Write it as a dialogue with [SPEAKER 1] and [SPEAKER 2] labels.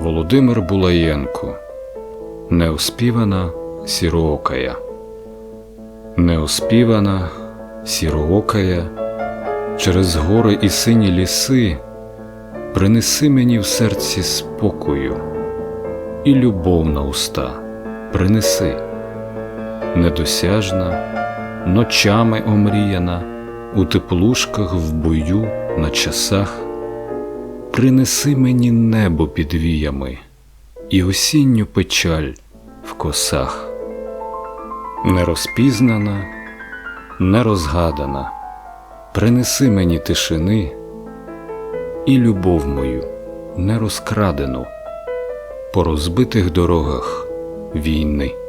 [SPEAKER 1] Володимир Булаєнко. Неоспівана сіроокая. Неоспівана сіроокая. Через гори і сині ліси Принеси мені в серці спокою І любов на уста. Принеси. Недосяжна, ночами омріяна, У теплушках в бою на часах Принеси мені небо під віями і осінню печаль в косах. Нерозпізнана, нерозгадана, принеси мені тишини і любов мою нерозкрадену по розбитих дорогах війни.